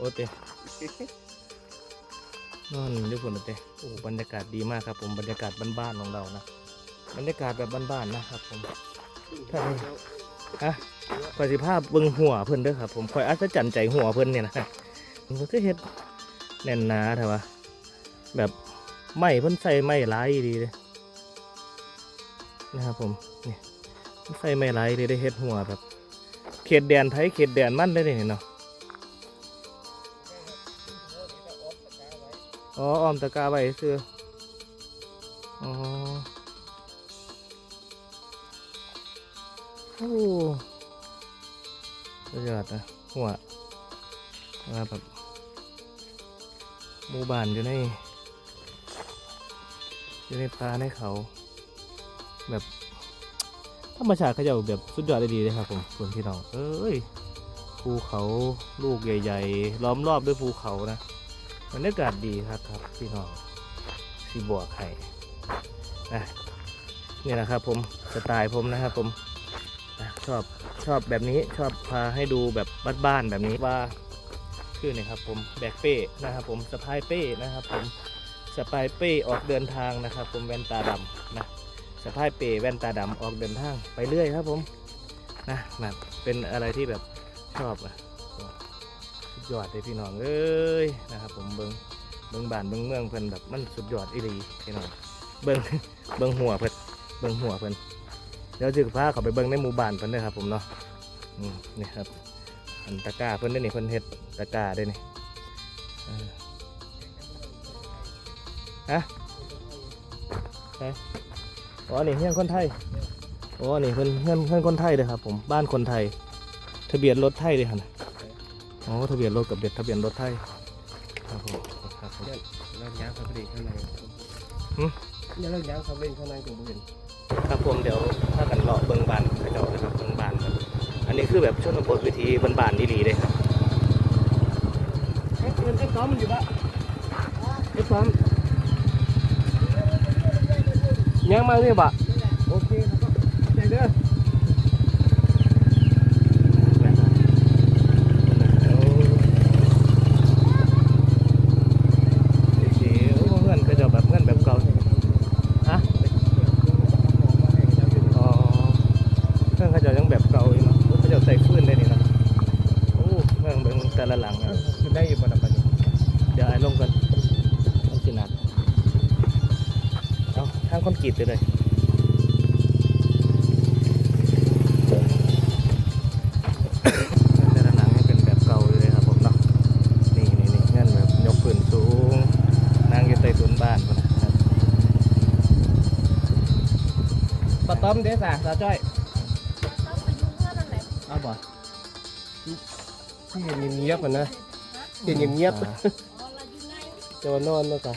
โอเตนอนอยู่พุ่นน่ะเตโอ้บรรยากาศดีมากครับ ผมบรรยากาศบ้านๆของเรานะบรรยากาศแบบบ้านๆนะครับผมถ้าไม่ฮะประสิภาพเบิ่งหัวเพิ่นเด้อครับ ผมคอยอัศจรรย์ใจหัวเพิ่นเนี่ยนะมันก็เฮ็ดแน่นหนาเถอะวะแบบไม้เพิ่นใส่ไม้หลายดีเลยนะครับผมนี่เพิ่นใส่ไม้หลายดีได้เฮ็ดหัวแบบ เขตแดนไทยเขตแดนมั่นได้นี่เนาะ อ๋อออมตะกาไว้เสื้ออ๋อโอ้สุดยอดนะหัวว่าแบบหมู่บ้านอยู่ในอยู่ในป่าในเขา แบบธรรมชาติเขาจะแบบสุดยอดได้ดีเลยครับผมคุณพี่น้องเอ้ยภูเขาลูกใหญ่ ๆ ล้อมรอบด้วยภูเขานะ บรรยากาศดีครับครับพี่น้องสีบัวไข่นะนี่แหละครับผมสไตล์ผมนะครับผมชอบชอบแบบนี้ชอบพาให้ดูแบบบ้านๆแบบนี้ว่าคือนี่ครับผมแบกเป้นะครับผมสะพายเป้นะครับผมสะพายเป้ออกเดินทางนะครับ ผมแว่นตาดำนะสะพายเป้แว่นตาดำออกเดินทางไปเรื่อยครับผมนะแบบเป็นอะไรที่แบบชอบอะ ยอดเลยพี่น้องเอ้ยนะครับผมเบิงเบิงบ้านเบิงเมืองเพิ่นแบบมันสุดยอดอีหลีพี่น้องเบิงเบิงหัวเพิ่นเบิงหัวเพิ่นเดี๋ยวจึกพาเขาไปเบิงในหมู่บ้านเพิ่นด้อครับผมเนาะนี่ครับอันตะกาเพิ่นได้นี่เพิ่นเฮ็ดตะกาได้นี่เออฮะอ๋อนี่เพื่อนคนไทยอ๋อนี่เพื่อนเพื่อนเพื่อนคนไทยเลยครับผมบ้านคนไทย ทะเบียนรถไทยเลยครับนะ อ๋อทะเบียนรถกับเด็ดทะเบียนรถไทยครับผมครับผมเราย้างเขาไปเล่นข้างในหึเนี่ยเราย้างเขาไปเล่นข้างในผมเห็นครับผมเดี๋ยวถ้ากันเลาะเบิงบานกระเจานะครับเบิงบานแบบอันนี้คือแบบชนบทวิธีบานๆดีๆเลยครับเอ๊ะมันไอ้ซ้อมมันอยู่ปะไอ้ซ้อมยังมาเนี่ยปะ มเด้อสาสาจ้อยต้องไปยุ่งเรื่องอะไรเอาบ่ที่เห็นเงียบๆกันนะเห็นเงียบอ่าอ๋อเราอยู่ไงๆจะมานอนนะจ๊ะ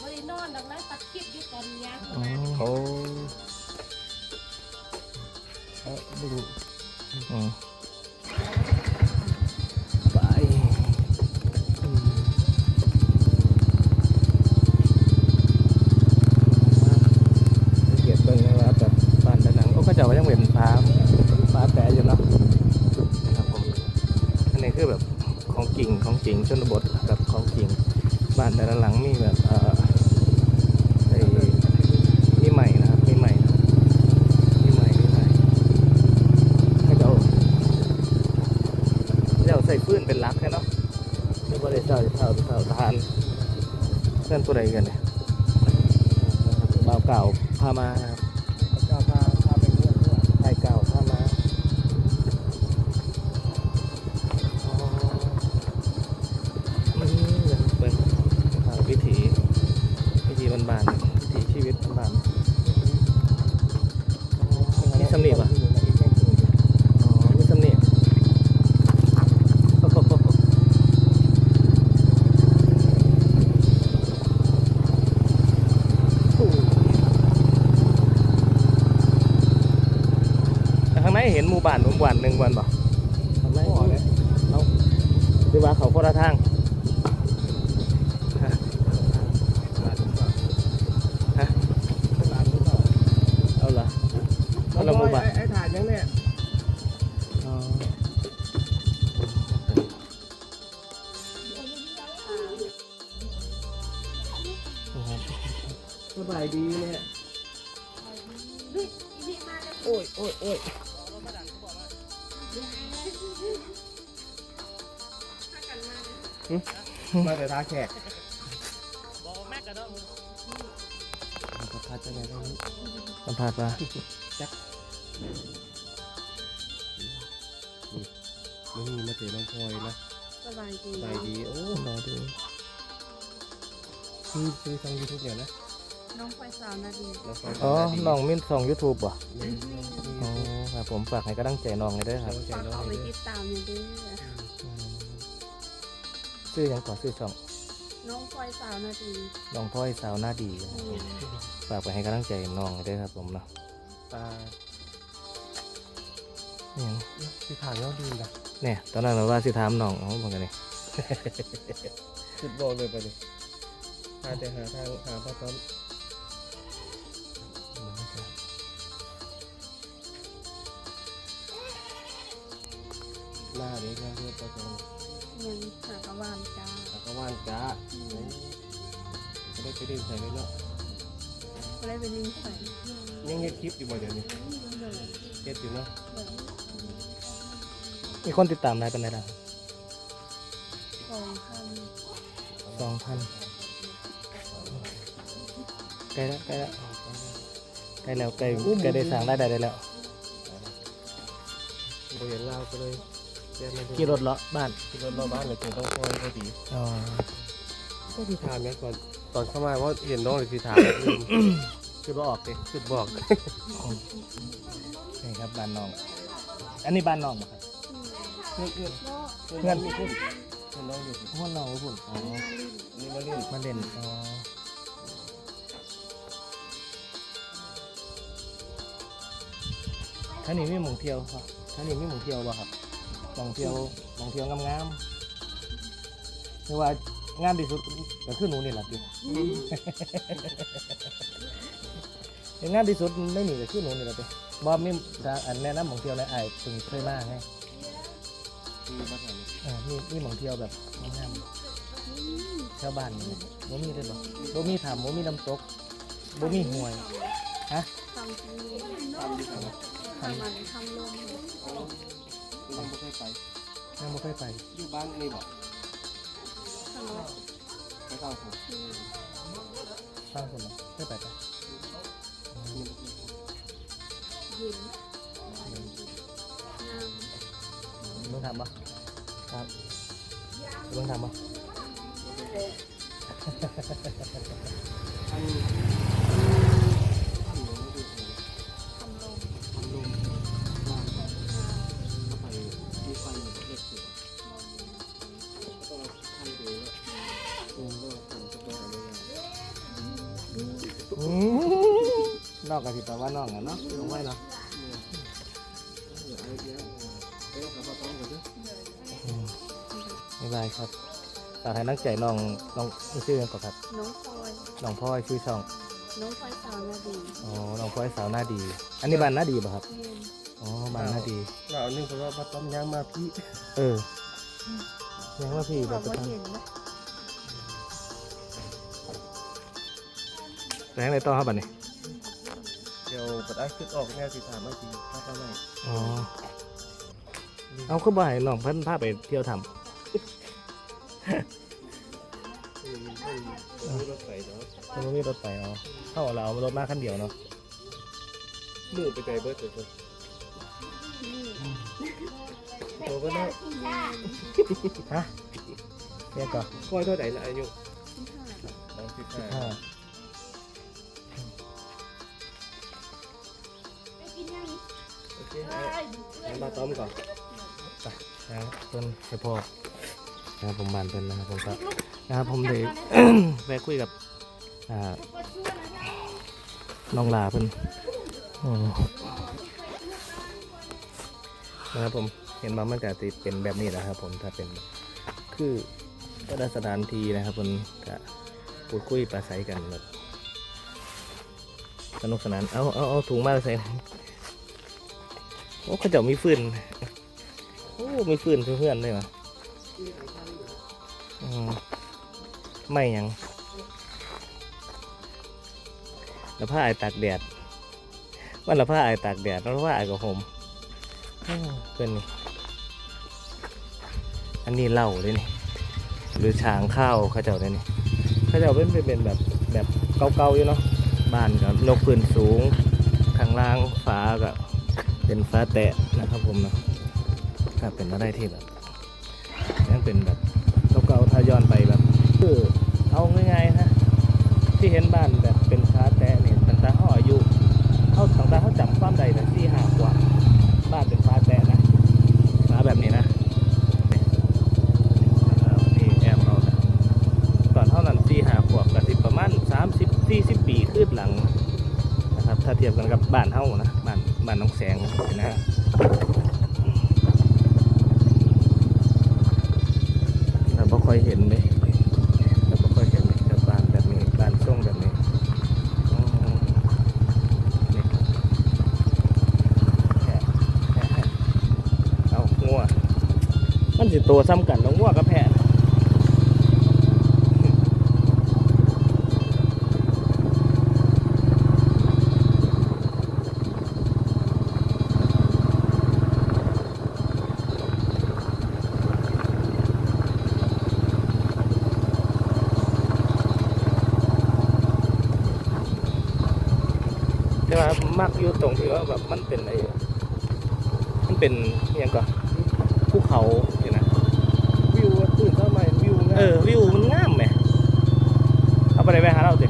บริโนอนดังนั้นตัดคลิปอยู่ตอนเนี้ยอ๋อโอ้เอาดึง อืม จริงของจริงชนบทกับของจริงบ้านแต่ละหลังมีแบบเอ่อไอ้มีใหม่นะครับมีใหม่นะครับมีใหม่มีใหม่ให้เราเราใส่ฟืนเป็นหลักแค่เนาะไม่ว่าจะเท่าเท่าเท่าทานเพื่อนตัวใดกันเนี่ยบ่าวเก่าพามานะครับก็พาพาไปเรื่อยด้วยไทยเก่าพามา โอ้ยโอ้ยมาแต่ท่าแขกบอกแม็กกันเนาะมันก็พาจะไงได้นี้สัมภาษณ์ว่าไม่มีมาเจอน้องพลอยนะสบายดีสบายดี โอ้รอดูชื่อชื่อทางยูทูบเนี่ยนะ น้องไฟสาวนาดีน้องพลอยอ๋อสบายดีน้องมิ้นส่องยูทูบป่ะอืมอ๋อครับผมฝากให้กำลังใจน้องเลยเด้อครับใจฝากน้องเอาไปเลยติดตามอย่างเด้ออืมชื่อหยังก่อนชื่อช่องน้องไฟสาวนาดีน้องพลอยสาวหน้าดีอืมฝากไปให้กำลังใจน้องเลยเด้อครับผมเนาะตาอิหยังที่ถ่ายยอดดีนะเนี่ยตอนนั้นเราว่าสิถามน้องอ๋อเหมือนกันนี่สุดบอกเลยไปดิหาแต่หาทางหาป้าต้อมหน้ เด็กงานเรียบป้าต้อมยังหากระวานจ้าแล้วก็ว่านจ้าจะได้ไปดื่มใส่เลยเนาะก็เลยไปลิงใส่ยังเฮ็ดคลิปอยู่บ่เดี๋ยวนี้เฮ็ดอยู่เนาะมีคนติดตามได้เป็นไงล่ะสองพันสองพันใกล้แล้วใกล้แล้วใกล้แล้วใกล้ใกล้ได้สั่งได้ได้แล้ว บ่เห็นเราก็เลยแยกไม่ถูก ขี่รถเลาะบ้านขี่รถรอบบ้านเลยจึงต้องคอยพอดีอ๋อก็ที่ถามเนี่ยก่อนตอนเข้ามาว่าเห็นน้องเลยที่ถามคือว่าออกดิคือบอกนี่ครับบ้านน้อง อันนี้บ้านน้องเหรอครับเพื่อนเพื่อนก็เพื่อนมีพูดเพื่อนน้องอยู่พวกน้องพุ่นอ๋อนี่มาเล่นมาเล่นอ๋อท่านี้มีหมองเที่ยวครับท่านี้มีหมองเที่ยวบ่ครับห มองเที่ยวหมองเที่ยวงามๆคือว่างามที่สุดก็คือหนูนี่แหละดิเห็นงานที่สุดไม่หนีก็คือหนูนี่แหละดิบอมนี่ทางอันแนะนำหมองเที่ยวในไอ้ายเพิ่งเคยมาไงที่มาถามอ่ามีมีหมองเที่ยวแบบงามๆชาวบ้านนี่บ่มีเลยบ่บ่มีถามบ่มีน้ำตกบ่มีห้วยทำที่ทำมันทำลม ยังไม่เคยไปยังบ่เคยไปอยู่บ้านนี่บอกทำรถไปเข้าผมที่ฟังคนบ่เคยไปปะยินน้เบิ่งถามบ่ครับเบิ่งถามบ่อันำ อกก็สิแปว่าน้องอะเนาะลงไว้เนาะไอ้เดียวได้วครับฝากให้นักใจน้องน้องชื่อหยังก่อนครับ น้องพลอยน้องพ่อยชื่อช่อง น้องไฟสาวนาดีอ๋อ น้องพ่อยสาวหน้าดี อันนี้บ้านหน้าดีป่ะครับเล่นอ๋อ บ้านหน้าดี เราเอานึ่งเพราะว่าป้าต้อมย่างมาพี่เออยังว่าพี่แบบกจะว่าทำเห็นนะแรงในต่อครับบัดนี้ เดี๋ยวปัดไอ้ขึ้นออกแนวสีถามไม่จริงป้าต้อมไม่อ๋อ เอาคือบ่ให้น้องเพิ่นพาไปเที่ยวทอืมไม่มีรถไฟเนาะำมันบ่มีรถไปอ๋อเข้าเราเอารถมาคันเดียวเนาะมือไปไกลเบิร์ดเลยนี่โตก็ได้ฮะเรียกก่อนค่อยเท่าไหร่ละอายุที่ห้าสองสิบห้า ห้าโอเมาต้มก่อนนะครับเพิ่นให้พ่อนะครับผมบานเพิ่นนะครับผมก็นะครับผมเลย แวะคุยกับอ่าน้องลาเพิ่นอืมนะครับผมเห็นว่ามันก็สิเป็นแบบนี้นะครับ ผมถ้าเป็นคือก็ได้สถานที่นะครับผมก็พูดคุยปราศัยกันแบบสนุกสนาน เอาเอาเอาถุงมาใส่ โอ้เขาเจะมีฟืนโอ้มีฟืนเพื่อนๆเลยวะอืมไม่ยังแล้วผ้าไอายตากแดดวันละผ้าไอายตากแดดแล้วผ้าไอายกับผมเพื่อนนี่อันนี้เหล้าเลยนี่หรือช้างข้าวเขาเจ้าได้นี่เขาเจ้าเป็นเป็นแบบแบบเก่าๆอยู่เนาะบ้านกับนกพื้นสูงข้างล่างฟ้ากับ เป็นฟ้าแตะนะครับผมนาะก็เป็นอะไรที่แบบยังเป็นแบบเก่าๆถ้าย้อนไปแบบคือเอาง่ายๆนะที่เห็นบ้านแบบเป็นฟ้าแตะเนี่ยตั้งแต่เขาอายุเขาตั้งแต่เขาจำความใดแต่ที่หากว่าบ้านเป็นฟ้าแตะนะฟ้าแบบนี้นะนี่แอมเอานะตอเท่านั้นสี่หาขวบกับสิประมาณสามสิบสี่สิบปีขึ้นหลังนะครับ ถ้าเทียบกันกับบ้านเท่านะบ้าน บ้านน้องแสงนะฮะเราไม่ค่อยเห็นเลยเราไม่ค่อยเห็นเลยบบ้านแบบนี้บ้านช่วงแบบนี้แค่แค่ให้เอางัวมันสิตัวซ้ำกันน้องวัวกับแพะ แต่ว่ามักอยู่ตรงที่ว่าแบบมันเป็นไอ้มันเป็นอหยังก่อนภูเขาอยู่นะวิวตื่นเข้ามาวิวงามเออวิวมันงามไหมเอาไปได้ไปหาเราสิ